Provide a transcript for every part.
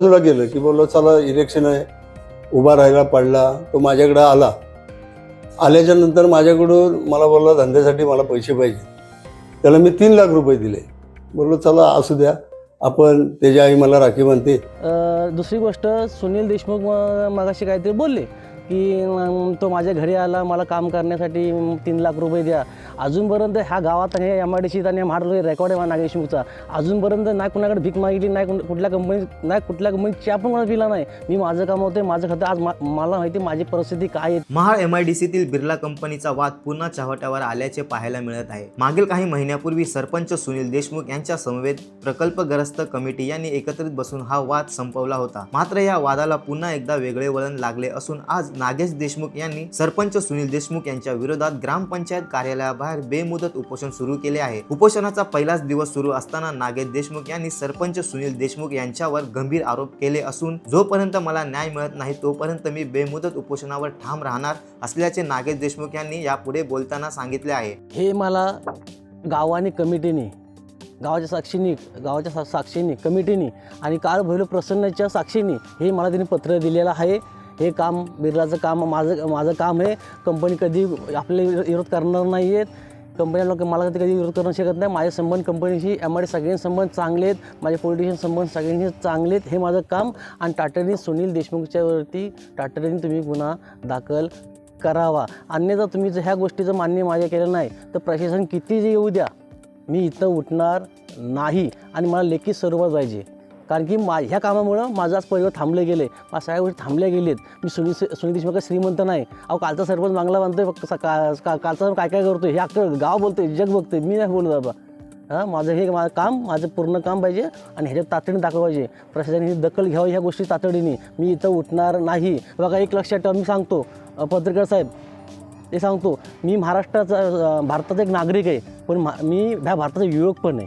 बाजूला गेलं की बोललो चला इलेक्शन आहे. उभा राहायला पडला. तो माझ्याकडे आला. आल्याच्यानंतर माझ्याकडून मला बोलला धंद्यासाठी मला पैसे पाहिजे. त्याला मी तीन लाख रुपये दिले. बोललो चला असू द्या. आपण त्याची आई मला राखी म्हणते दुसरी गोष्ट सुनील देशमुख मागाशी काहीतरी बोलले. की तो माझ्या घरी आला मला काम करण्यासाठी तीन लाख रुपये द्या. अजूनपर्यंत ह्या गावात हे एम आय डी सीत आणि महाराष्ट्र रेकॉर्ड आहे नागेशमुखचा अजूनपर्यंत नाही कुणाकडे भीक मागितली नाही कुण- कुठल्या कंपनी नाही कुठल्या कंपनीची आपण मला दिला नाही. मी माझं काम होते माझं खातं आज मा- मला माहिती माझी परिस्थिती काय आहे. महाड एम आय डी सीतील बिर्ला कंपनीचा वाद पुन्हा चाहत्यावर आल्याचे पाहायला मिळत आहे. मागील काही महिन्यापूर्वी सरपंच सुनील देशमुख यांच्या समवेत प्रकल्पग्रस्त कमिटी यांनी एकत्रित बसून हा वाद संपवला होता. मात्र या वादाला पुन्हा एकदा वेगळे वळण लागले असून आज नागेश देशमुख यांनी सरपंच सुनील देशमुख यांच्या विरोधात ग्रामपंचायत कार्यालयाबाहेर बेमुदत उपोषण सुरू केले आहे. उपोषणाचा पहिलाच दिवस सुरू असताना नागेश देशमुख यांनी सरपंच सुनील देशमुख यांच्यावर गंभीर आरोप केले असून जोपर्यंत मला न्याय मिळत नाही तोपर्यंत मी बेमुदत उपोषणावर ठाम राहणार असल्याचे नागेश देशमुख यांनी यापुढे बोलताना सांगितले आहे. हे मला गावाने कमिटीने गावाच्या साक्षीने गावाच्या सा साक्षीने कमिटीने आणि काळ भैरव प्रसन्नच्या साक्षीने हे मला त्यांनी पत्र दिलेलं आहे. हे काम बिर्लाचं काम माझं माझं काम आहे कंपनी कधी आपले विरोध करणार नाही आहेत. कंपन्या लोक मला कधी कधी विरोध करू शकत नाही. माझे संबंध कंपनीशी एम आय सगळ्यांचे संबंध चांगले आहेत. माझे पॉलिटिशियन संबंध सगळ्यांशी चांगले आहेत. हे माझं काम. आणि टाटाने सुनील देशमुखच्यावरती टाटाने तुम्ही गुन्हा दाखल करावा. अन्यथा तुम्ही जर ह्या गोष्टीचं मान्य माझ्या केलं नाही तर प्रशासन किती जे येऊ द्या. मी इथं उठणार नाही. आणि मला लेखी स्वरूपात पाहिजे. कारण की मा ह्या कामामुळं माझं आज परिवार थांबले गेले. माझ्या सगळ्या गोष्टी थांबल्या गेलेत. मी सुनील सुनील देशमुख श्रीमंत नाही. अहो कालचा सरपंच मांगला बांधतोय फक्त का का कालचा काय काय करतोय? हे अख्खं गाव बोलतोय जग बघतोय. मी नाही बोलत बाबा. हां माझं हे माझं काम माझं पूर्ण काम पाहिजे आणि ह्याच्यात तातडीने दाखवलं पाहिजे. प्रशासनाने दखल घ्यावी ह्या गोष्टी तातडीने. मी इथं उठणार नाही. बघा एक लक्षात ठेवा. मी सांगतो पत्रकार साहेब हे सांगतो मी महाराष्ट्राचा भारताचा एक नागरिक आहे. पण मी ह्या भारताचा युवक पण आहे.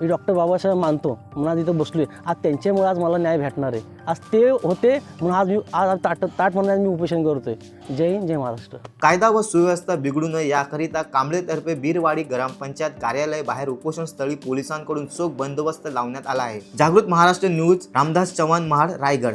मी डॉक्टर बाबासाहेब मानतो. म्हणून आज इथं बसलो आहे आज त्यांच्यामुळे आज मला न्याय भेटणार आहे. आज ते होते म्हणून आज मी आज ताट ताट म्हणून मी उपोषण करतो आहे जय हिंद जय महाराष्ट्र. कायदा व सुव्यवस्था बिघडू नये याकरिता कांबळेतर्फे बीरवाडी ग्रामपंचायत कार्यालय बाहेर उपोषण स्थळी पोलिसांकडून चोख बंदोबस्त लावण्यात आला आहे. जागृत महाराष्ट्र न्यूज रामदास चव्हाण महाड रायगड.